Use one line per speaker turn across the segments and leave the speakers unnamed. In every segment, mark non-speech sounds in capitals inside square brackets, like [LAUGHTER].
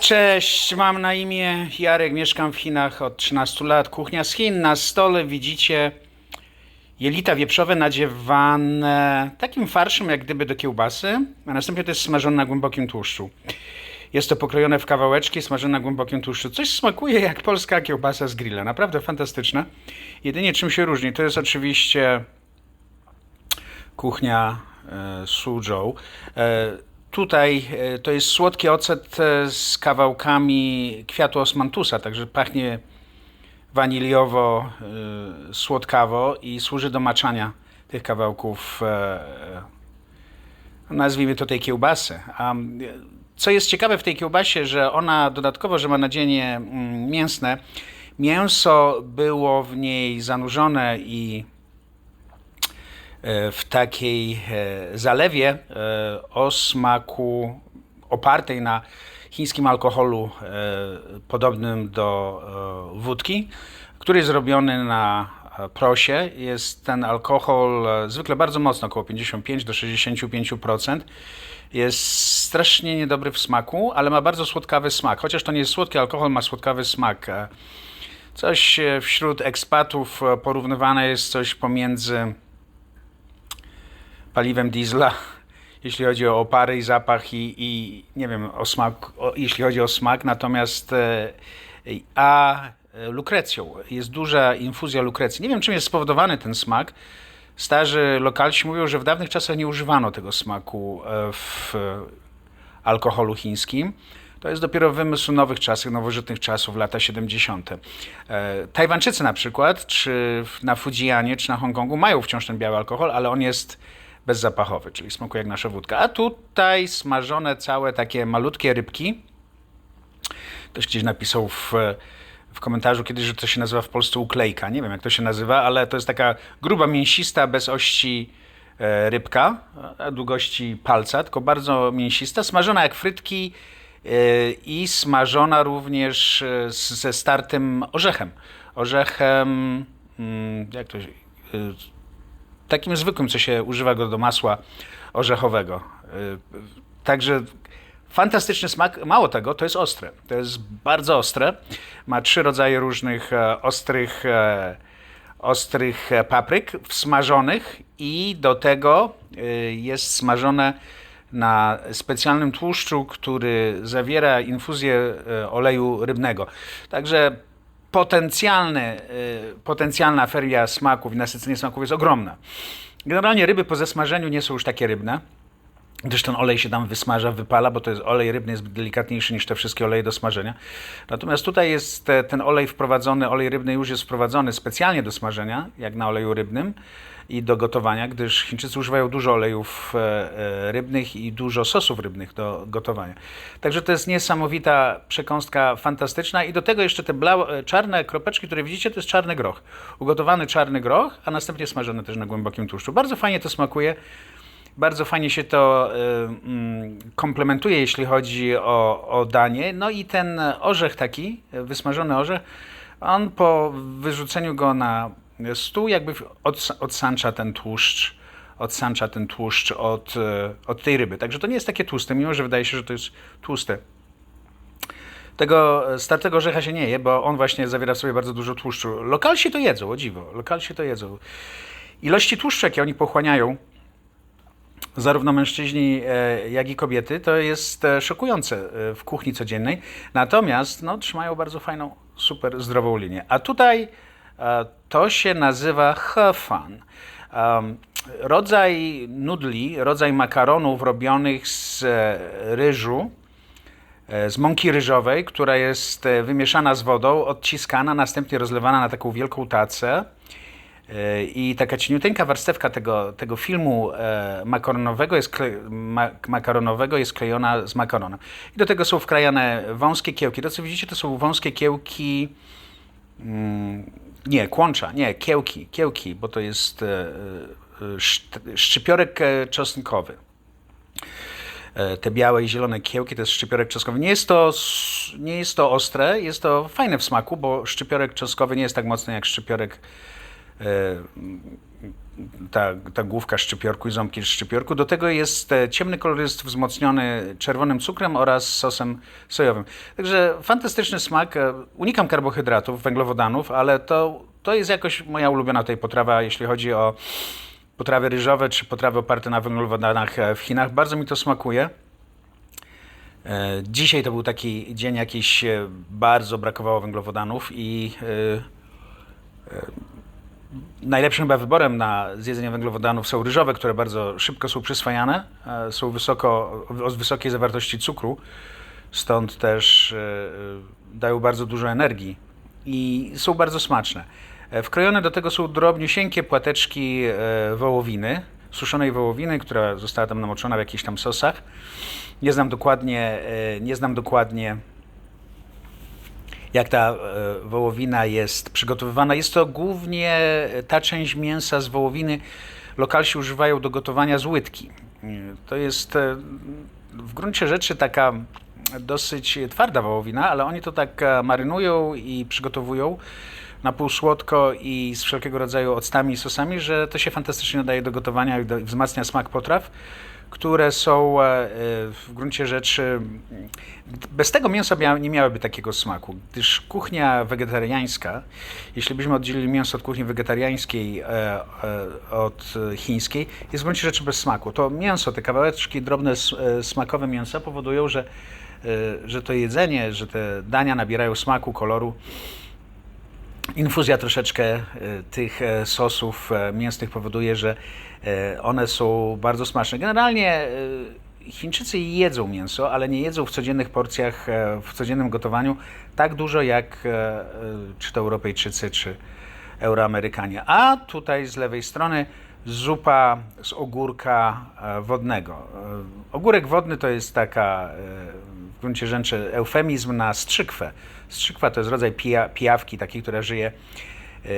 Cześć, mam na imię Jarek, mieszkam w Chinach od 13 lat. Kuchnia z Chin. Na stole widzicie jelita wieprzowe nadziewane takim farszem jak gdyby do kiełbasy, a następnie to jest smażone na głębokim tłuszczu. Jest to pokrojone w kawałeczki, smażone na głębokim tłuszczu. Coś smakuje jak polska kiełbasa z grilla. Naprawdę fantastyczne. Jedynie czym się różni, to jest oczywiście kuchnia e, Suzhou. E, tutaj e, to jest słodki ocet e, z kawałkami kwiatu osmantusa, także pachnie waniliowo, e, słodkawo i służy do maczania tych kawałków, nazwijmy to tej kiełbasy. Co jest ciekawe w tej kiełbasie, że ona dodatkowo, że ma nadzienie mięsne, mięso było w niej zanurzone i w takiej e, zalewie e, o smaku opartej na chińskim alkoholu e, podobnym do e, wódki, który jest zrobiony na e, prosie. Jest ten alkohol e, zwykle bardzo mocno, około 55 do 65%. Jest strasznie niedobry w smaku, ale ma bardzo słodkawy smak. Chociaż to nie jest słodki alkohol, ma słodkawy smak. E, Coś e, wśród ekspatów e, porównywane jest coś pomiędzy paliwem diesla, jeśli chodzi o opary i zapach i, i nie wiem, o smak, o, jeśli chodzi o smak, natomiast e, a e, lukrecją. Jest duża infuzja lukrecji. Nie wiem, czym jest spowodowany ten smak. Starzy lokalsi mówią, że w dawnych czasach nie używano tego smaku e, w alkoholu chińskim. To jest dopiero wymysł nowych czasów, nowożytnych czasów, lata 70. E, Tajwańczycy na przykład, czy na Fujianie, czy na Hongkongu mają wciąż ten biały alkohol, ale on jest bezzapachowy, czyli smakuje jak nasza wódka. A tutaj smażone całe takie malutkie rybki. Ktoś gdzieś napisał w, w komentarzu kiedyś, że to się nazywa w Polsce uklejka. Nie wiem, jak to się nazywa, ale to jest taka gruba, mięsista, bez ości e, rybka, długości palca, tylko bardzo mięsista, smażona jak frytki e, i smażona również e, ze startym orzechem. Orzechem, mm, jak to się... takim zwykłym, co się używa go do masła orzechowego. Y, Także fantastyczny smak. Mało tego, to jest ostre. To jest bardzo ostre. Ma trzy rodzaje różnych e, ostrych, e, ostrych e, papryk wsmażonych i do tego jest smażone na specjalnym tłuszczu, który zawiera infuzję oleju rybnego. Także potencjalny, y, potencjalna feria smaków i nasycenie smaków jest ogromna. Generalnie ryby po zesmażeniu nie są już takie rybne, gdyż ten olej się tam wysmaża, wypala, bo to jest olej rybny, jest delikatniejszy niż te wszystkie oleje do smażenia. Natomiast tutaj jest ten olej wprowadzony, olej rybny już jest wprowadzony specjalnie do smażenia, jak na oleju rybnym i do gotowania, gdyż Chińczycy używają dużo olejów e, e, rybnych i dużo sosów rybnych do gotowania. Także to jest niesamowita przekąska, fantastyczna i do tego jeszcze te e, czarne kropeczki, które widzicie, to jest czarny groch. Ugotowany czarny groch, a następnie smażony też na głębokim tłuszczu. Bardzo fajnie to smakuje. Bardzo fajnie się to mm, komplementuje, jeśli chodzi o, o danie. No i ten orzech taki, wysmażony orzech, on po wyrzuceniu go na stół jakby od, odsancza ten tłuszcz, odsancza ten tłuszcz od, y, od tej ryby. Także to nie jest takie tłuste, mimo że wydaje się, że to jest tłuste. Tego startego orzecha się nie je, bo on właśnie zawiera w sobie bardzo dużo tłuszczu. Lokalsi to jedzą, o dziwo, lokalsi to jedzą. Ilości tłuszczu, jakie oni pochłaniają, zarówno mężczyźni, e, jak i kobiety, to jest e, szokujące e, w kuchni codziennej. Natomiast no, trzymają bardzo fajną, super zdrową linię. A tutaj e, to się nazywa hefan. Um, rodzaj nudli, rodzaj makaronów robionych z e, ryżu, e, z mąki ryżowej, która jest e, wymieszana z wodą, odciskana, następnie rozlewana na taką wielką tacę. E, I taka cieniuteńka warstewka tego, tego filmu e, makaronowego jest, makaronowego jest klejona z makaronem. I do tego są wkrajane wąskie kiełki. To, co widzicie, to są wąskie kiełki. Nie, kłącza, nie, kiełki, kiełki, bo to jest e, e, szczypiorek e, czosnkowy. Te białe i zielone kiełki to jest szczypiorek czosnkowy. Nie jest, to, nie jest to ostre, jest to fajne w smaku, bo szczypiorek czosnkowy nie jest tak mocny jak szczypiorek ta, ta główka szczypiorku i ząbki szczypiorku. Do tego jest e, ciemny kolor jest wzmocniony czerwonym cukrem oraz sosem sojowym. Także fantastyczny smak. E, Unikam karbohydratów, węglowodanów, ale to, to jest jakoś moja ulubiona tutaj potrawa, jeśli chodzi o potrawy ryżowe czy potrawy oparte na węglowodanach e, w Chinach. Bardzo mi to smakuje. Dzisiaj to był taki dzień jakiś bardzo brakowało węglowodanów i najlepszym chyba wyborem na zjedzenie węglowodanów są ryżowe, które bardzo szybko są przyswajane, e, są wysoko, o wysokiej zawartości cukru, stąd też e, e, dają bardzo dużo energii i są bardzo smaczne. Wkrojone do tego są drobniusieńkie płateczki wołowiny, suszonej wołowiny, która została tam namoczona w jakichś tam sosach. Nie znam dokładnie, nie znam dokładnie jak ta e, wołowina jest przygotowywana. Jest to głównie e, ta część mięsa z wołowiny. Lokalsi używają do gotowania z łydki. E, To jest w gruncie rzeczy taka dosyć twarda wołowina, ale oni to tak marynują i przygotowują na pół słodko i z wszelkiego rodzaju octami i sosami, że to się fantastycznie nadaje do gotowania i i wzmacnia smak potraw które są e, e, w gruncie rzeczy. Bez tego mięsa mia- nie miałyby takiego smaku, gdyż kuchnia wegetariańska, jeśli byśmy oddzielili mięso od kuchni wegetariańskiej e, od chińskiej, jest w gruncie rzeczy bez smaku. To mięso, te kawałeczki drobne, smakowe mięsa powodują, że, że to jedzenie, że te dania nabierają smaku, koloru infuzja troszeczkę e, tych e, sosów e, mięsnych powoduje, że one są bardzo smaczne. Generalnie Chińczycy jedzą mięso, ale nie jedzą w codziennych porcjach, w codziennym gotowaniu tak dużo jak czy to Europejczycy, czy Euroamerykanie. A tutaj z lewej strony zupa z ogórka wodnego. Ogórek wodny to jest taka gruncie rzeczy eufemizm na strzykwę. Strzykwa to jest rodzaj pija, pijawki, takiej, która żyje e,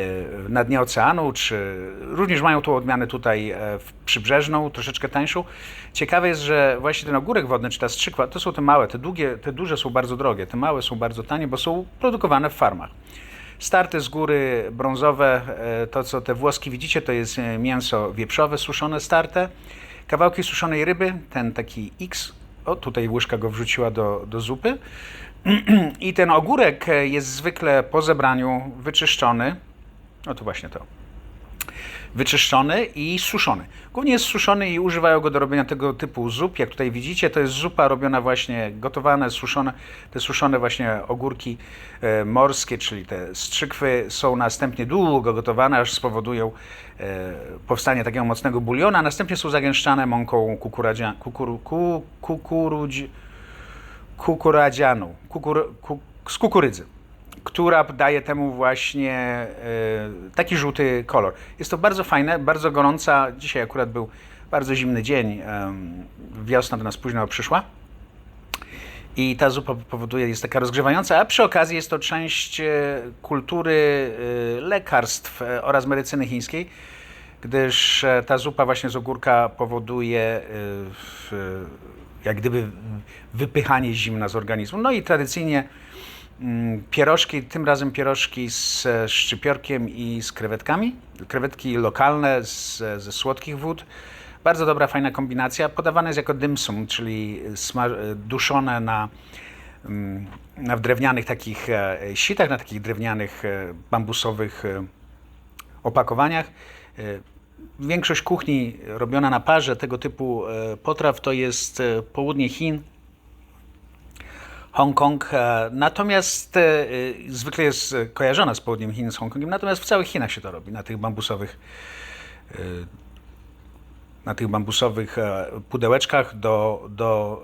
na dnie oceanu, czy również mają tą odmianę tutaj e, przybrzeżną, troszeczkę tańszą. Ciekawe jest, że właśnie ten ogórek wodny, czy ta strzykwa, to są te małe, te długie, te duże są bardzo drogie, te małe są bardzo tanie, bo są produkowane w farmach. Starte z góry brązowe, e, to co te włoski widzicie, to jest mięso wieprzowe, suszone starte. Kawałki suszonej ryby, ten taki X, o tutaj łyżka go wrzuciła do, do zupy. [CLEARS THROAT] I ten ogórek jest zwykle po zebraniu wyczyszczony. O to właśnie to. Wyczyszczony i suszony. Głównie jest suszony i używają go do robienia tego typu zup. Jak tutaj widzicie, to jest zupa robiona właśnie, gotowane, suszone. Te suszone właśnie ogórki e, morskie, czyli te strzykwy są następnie długo gotowane, aż spowodują e, powstanie takiego mocnego buliona. Następnie są zagęszczane mąką kukuradzia, kukuru, ku, kukurudzi, kukuradzianą, kukur, ku, z kukurydzy, która daje temu właśnie e, taki żółty kolor. Jest to bardzo fajne, bardzo gorąca. Dzisiaj akurat był bardzo zimny dzień. wiosna do nas późno przyszła. I ta zupa powoduje, jest taka rozgrzewająca, a przy okazji jest to część e, kultury e, lekarstw oraz medycyny chińskiej, gdyż ta zupa właśnie z ogórka powoduje jak gdyby wypychanie zimna z organizmu. No i tradycyjnie pierożki, tym razem pierożki z e, szczypiorkiem i z krewetkami. Krewetki lokalne z, ze słodkich wód. Bardzo dobra, fajna kombinacja. Podawane jest jako dim sum, czyli e, duszone na, mm, na w drewnianych takich e, sitach, na takich drewnianych e, bambusowych e, opakowaniach. E, Większość kuchni robiona na parze tego typu e, potraw to jest e, południe Chin, Hongkong. e, Natomiast e, e, zwykle jest kojarzona z południem Chin, z Hongkongiem, natomiast w całych Chinach się to robi, na tych bambusowych na tych bambusowych pudełeczkach do, do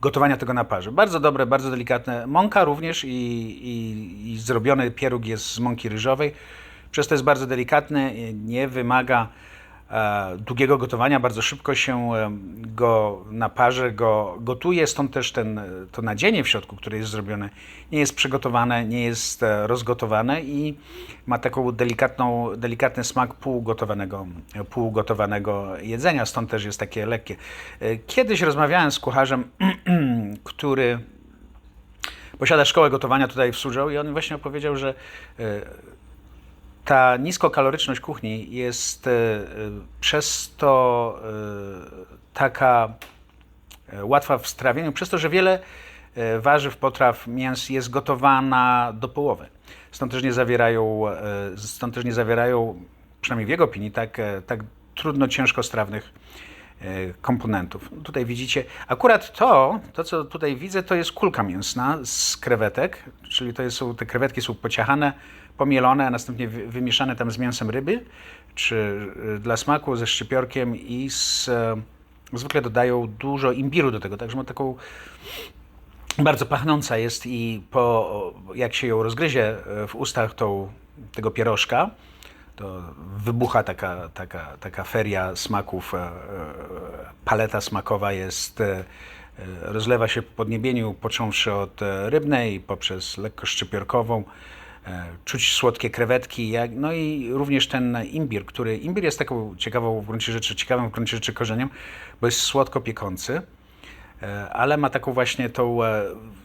gotowania tego na parze. Bardzo dobre, bardzo delikatne. Mąka również i, i, i zrobiony pieróg jest z mąki ryżowej. Przez to jest bardzo delikatny, nie wymaga długiego gotowania, bardzo szybko się e, go na parze go gotuje, stąd też ten, e, to nadzienie w środku, które jest zrobione, nie jest przygotowane, nie jest e, rozgotowane i ma taką delikatną, delikatny smak półgotowanego, półgotowanego jedzenia, stąd też jest takie lekkie. E, Kiedyś rozmawiałem z kucharzem, [CLEARS THROAT] który posiada szkołę gotowania tutaj w Suzhou i on właśnie opowiedział, że e, ta niskokaloryczność kuchni jest e, przez to e, taka e, łatwa w strawieniu, przez to, że wiele warzyw, potraw, mięs jest gotowana do połowy. Stąd też nie zawierają, stąd też nie zawierają przynajmniej w jego opinii, tak, tak trudno ciężkostrawnych e, komponentów. Tutaj widzicie, akurat to, to co tutaj widzę, to jest kulka mięsna z krewetek, czyli to są, te krewetki są pociachane, pomielone, a następnie wy- wymieszane tam z mięsem ryby, czy e, dla smaku ze szczypiorkiem i z, e, zwykle dodają dużo imbiru do tego, także ma taką bardzo pachnąca jest i po, jak się ją rozgryzie e, w ustach tą, tego pierożka, to wybucha taka, taka, taka feria smaków, paleta smakowa jest, rozlewa się po podniebieniu, począwszy od rybnej, poprzez lekko szczypiorkową, czuć słodkie krewetki, jak, no i również ten imbir, który, imbir jest taką ciekawą w gruncie rzeczy, ciekawym w gruncie rzeczy korzeniem, bo jest słodko piekący, E, ale ma taką właśnie tą, e,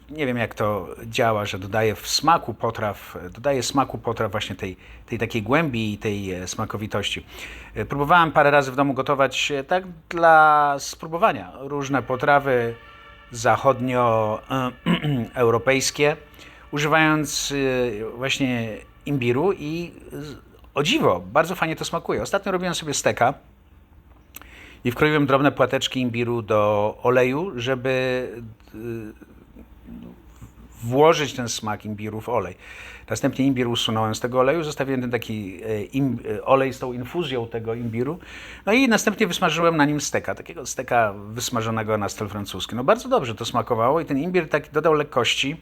nie wiem jak to działa, że dodaje w smaku potraw, e, dodaje smaku potraw właśnie tej, tej takiej głębi i tej e, smakowitości. E, Próbowałem parę razy w domu gotować e, tak dla spróbowania różne potrawy zachodnioeuropejskie, [CLEARS THROAT] używając e, właśnie imbiru i o dziwo, bardzo fajnie to smakuje. Ostatnio robiłem sobie steka, i wkroiłem drobne płateczki imbiru do oleju, żeby y, włożyć ten smak imbiru w olej. Następnie imbir usunąłem z tego oleju, zostawiłem ten taki e, im, olej z tą infuzją tego imbiru. No i następnie wysmażyłem na nim steka, takiego steka wysmażonego na styl francuski. No bardzo dobrze to smakowało i ten imbir tak dodał lekkości.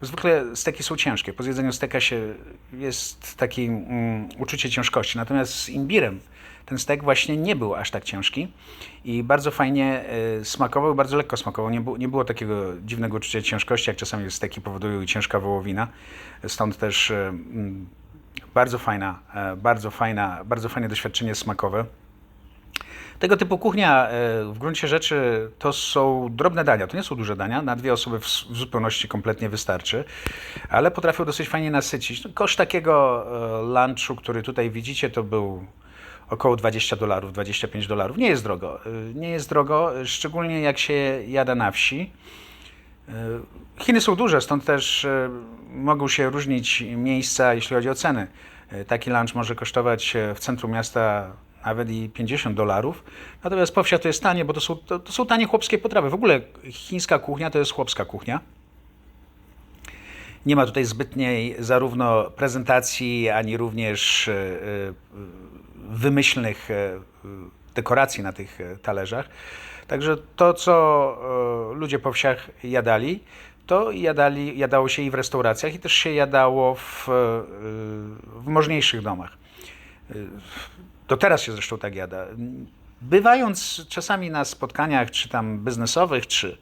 Zwykle steki są ciężkie. Po zjedzeniu steka się jest takie mm, uczucie ciężkości. Natomiast z imbirem ten stek właśnie nie był aż tak ciężki i bardzo fajnie e, smakował, bardzo lekko smakował. Nie, bu- nie było takiego dziwnego uczucia ciężkości, jak czasami steki powodują ciężka wołowina. Stąd też mm, bardzo fajna, e, bardzo fajna, bardzo fajne doświadczenie smakowe. Tego typu kuchnia e, w gruncie rzeczy to są drobne dania, to nie są duże dania, na dwie osoby w, zupełności kompletnie wystarczy, ale potrafią dosyć fajnie nasycić. No, Koszt takiego e, lunchu, który tutaj widzicie, to był około 20 dolarów, 25 dolarów. Nie jest drogo, e, nie jest drogo, szczególnie jak się jada na wsi. Chiny są duże, stąd też mogą się różnić miejsca, jeśli chodzi o ceny. Taki lunch może kosztować w centrum miasta nawet i 50 dolarów. Natomiast po wsiach to jest tanie, bo to są, to, to są tanie chłopskie potrawy. W ogóle chińska kuchnia to jest chłopska kuchnia. Nie ma tutaj zbytniej zarówno prezentacji, ani również e, e, wymyślnych e, dekoracji na tych talerzach. Także to, co ludzie po wsiach jadali, to jadali, jadało się i w restauracjach, i też się jadało w, w możniejszych domach. To teraz się zresztą tak jada. Bywając czasami na spotkaniach, czy tam biznesowych, czy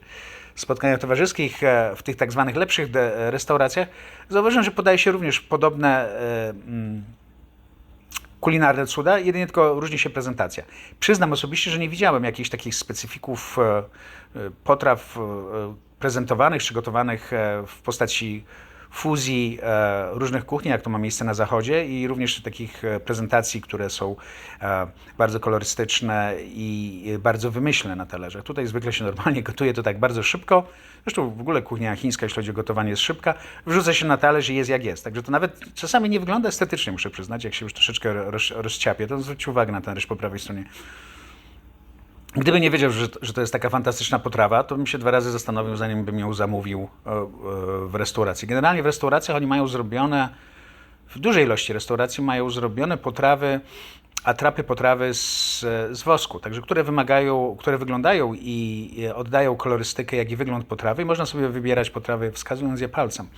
spotkaniach towarzyskich e, w tych tak zwanych lepszych de- restauracjach, zauważyłem, że podaje się również podobne e, mm, kulinarne cuda, jedynie tylko różni się prezentacja. Przyznam osobiście, że nie widziałem jakichś takich specyfików e, e, potraw e, prezentowanych czy gotowanych e, w postaci fuzji e, różnych kuchni, jak to ma miejsce na zachodzie i również takich e, prezentacji, które są e, bardzo kolorystyczne i bardzo wymyślne na talerzach. Tutaj zwykle się normalnie [LAUGHS] gotuje to tak bardzo szybko. Zresztą w ogóle kuchnia chińska, jeśli chodzi o gotowanie, jest szybka. Wrzuca się na talerz i jest jak jest. Także to nawet czasami nie wygląda estetycznie, muszę przyznać, jak się już troszeczkę roz, rozciapie. To zwróćcie uwagę na ten ryż po prawej stronie. Gdyby nie wiedział, że, że to jest taka fantastyczna potrawa, to bym się dwa razy zastanowił, zanim bym ją zamówił e, e, w restauracji. Generalnie w restauracjach oni mają zrobione, w dużej ilości restauracji mają zrobione potrawy, atrapy potrawy z, z wosku, także które wymagają, które wyglądają i oddają kolorystykę, jak i wygląd potrawy i można sobie wybierać potrawy wskazując je palcem.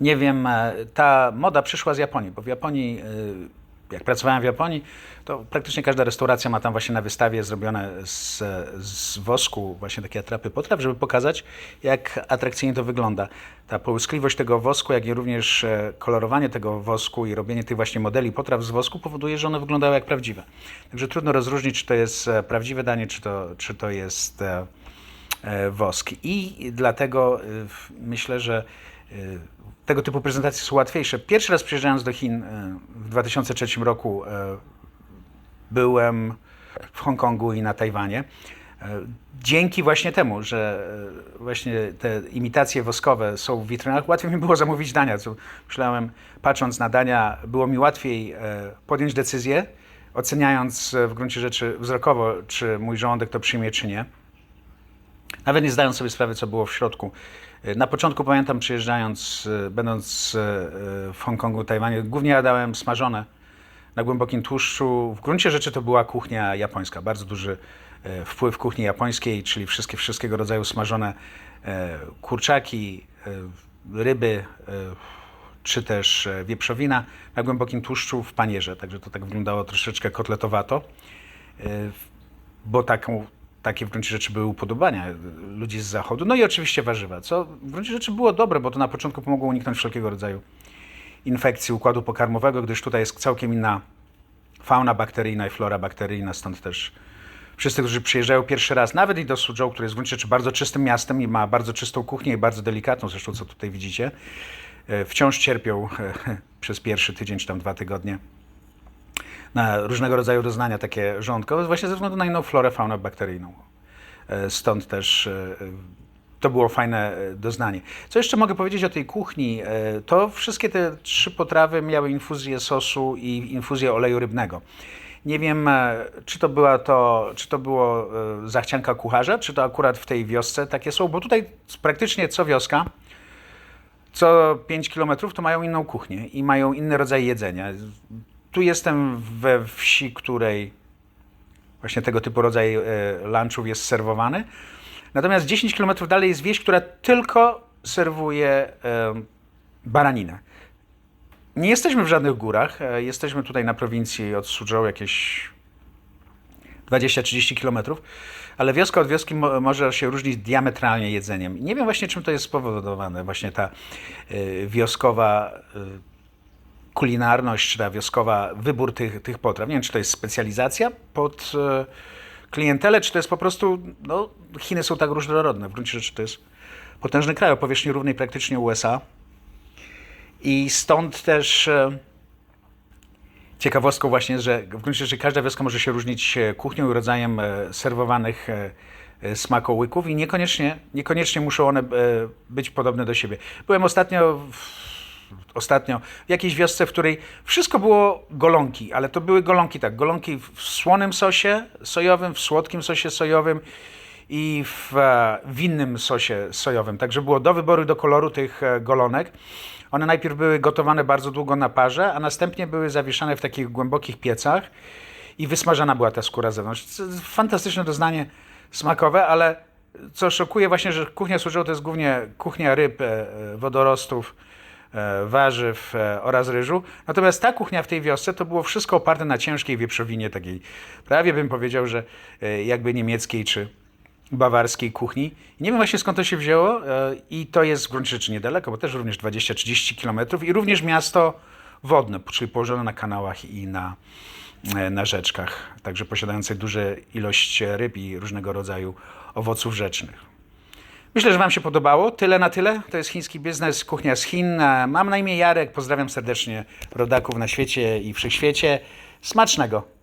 Nie wiem, e, ta moda przyszła z Japonii, bo w Japonii, jak pracowałem w Japonii, to praktycznie każda restauracja ma tam właśnie na wystawie zrobione z, z wosku właśnie takie atrapy potraw, żeby pokazać, jak atrakcyjnie to wygląda. Ta połyskliwość tego wosku, jak i również e, kolorowanie tego wosku i robienie tych właśnie modeli potraw z wosku powoduje, że one wyglądają jak prawdziwe. Także trudno rozróżnić, czy to jest e, prawdziwe danie, czy to, czy to jest e, wosk. I dlatego myślę, że tego typu prezentacje są łatwiejsze. Pierwszy raz przyjeżdżając do Chin y, w 2003 roku y, byłem w Hongkongu i na Tajwanie. E, Dzięki właśnie temu, że e, właśnie te imitacje woskowe są w witrynach, łatwiej mi było zamówić dania. Co myślałem, patrząc na dania, było mi łatwiej e, podjąć decyzję, oceniając e, w gruncie rzeczy wzrokowo, czy mój żołądek to przyjmie, czy nie. Nawet nie zdając sobie sprawy, co było w środku. E, Na początku pamiętam, przyjeżdżając, e, będąc e, w Hongkongu, Tajwanie, głównie jadałem smażone na głębokim tłuszczu. W gruncie rzeczy to była kuchnia japońska. Bardzo duży wpływ kuchni japońskiej, czyli wszystkie, wszystkiego rodzaju smażone kurczaki, ryby, czy też wieprzowina na głębokim tłuszczu w panierze. Także to tak wyglądało troszeczkę kotletowato bo taką, takie w gruncie rzeczy były upodobania ludzi z zachodu. No i oczywiście warzywa, co w gruncie rzeczy było dobre, bo to na początku pomogło uniknąć wszelkiego rodzaju infekcji układu pokarmowego, gdyż tutaj jest całkiem inna fauna bakteryjna i flora bakteryjna, stąd też wszyscy, którzy przyjeżdżają pierwszy raz, nawet i do Suzhou, które jest w gruncie rzeczy bardzo czystym miastem i ma bardzo czystą kuchnię i bardzo delikatną, zresztą co tutaj widzicie, e, wciąż cierpią e, [LAUGHS] przez pierwszy tydzień czy tam dwa tygodnie na różnego rodzaju doznania takie żołądkowe, właśnie ze względu na inną florę, faunę bakteryjną. E, Stąd też e, to było fajne e, doznanie. Co jeszcze mogę powiedzieć o tej kuchni? E, To wszystkie te trzy potrawy miały infuzję sosu i infuzję oleju rybnego. Nie wiem, e, czy to była to, czy to było e, zachcianka kucharza, czy to akurat w tej wiosce takie są, bo tutaj praktycznie co wioska co 5 kilometrów to mają inną kuchnię i mają inny rodzaj jedzenia. Tu jestem we wsi, której właśnie tego typu rodzaj e, lunchów jest serwowany. Natomiast 10 kilometrów dalej jest wieś, która tylko serwuje e, baraninę. Nie jesteśmy w żadnych górach. e, Jesteśmy tutaj na prowincji od Suzhou jakieś 20-30 kilometrów, ale wioska od wioski mo- może się różnić diametralnie jedzeniem. Nie wiem właśnie, czym to jest spowodowane, właśnie ta y, wioskowa y, kulinarność, czy ta wioskowa wybór tych, tych potraw. Nie wiem, czy to jest specjalizacja pod y, klientelę, czy to jest po prostu, no, Chiny są tak różnorodne. W gruncie rzeczy to jest potężny kraj o powierzchni równej praktycznie USA. I stąd też... y, Ciekawostką właśnie że w gruncie rzeczy każda wioska może się różnić e, kuchnią i rodzajem e, serwowanych e, e, smakołyków i niekoniecznie, niekoniecznie muszą one e, być podobne do siebie. Byłem ostatnio w, ostatnio w jakiejś wiosce, w której wszystko było golonki, ale to były golonki tak, golonki w słonym sosie sojowym, w słodkim sosie sojowym i w e, winnym sosie sojowym. Także było do wyboru, do koloru tych e, golonek. One najpierw były gotowane bardzo długo na parze, a następnie były zawieszane w takich głębokich piecach i wysmażana była ta skóra zewnątrz. Fantastyczne doznanie smakowe, ale co szokuje właśnie, że kuchnia Suzhou to jest głównie kuchnia ryb, e, wodorostów, warzyw e, oraz ryżu. Natomiast ta kuchnia w tej wiosce to było wszystko oparte na ciężkiej wieprzowinie, takiej prawie bym powiedział, że e, jakby niemieckiej czy bawarskiej kuchni. Nie wiem właśnie skąd to się wzięło e, i to jest w gruncie rzeczy niedaleko, bo też również 20-30 kilometrów i również miasto wodne, czyli położone na kanałach i na, e, na rzeczkach, także posiadające duże ilość ryb i różnego rodzaju owoców rzecznych. Myślę, że Wam się podobało. Tyle na tyle. To jest chiński biznes, kuchnia z Chin. Mam na imię Jarek. Pozdrawiam serdecznie rodaków na świecie i wszechświecie. Smacznego!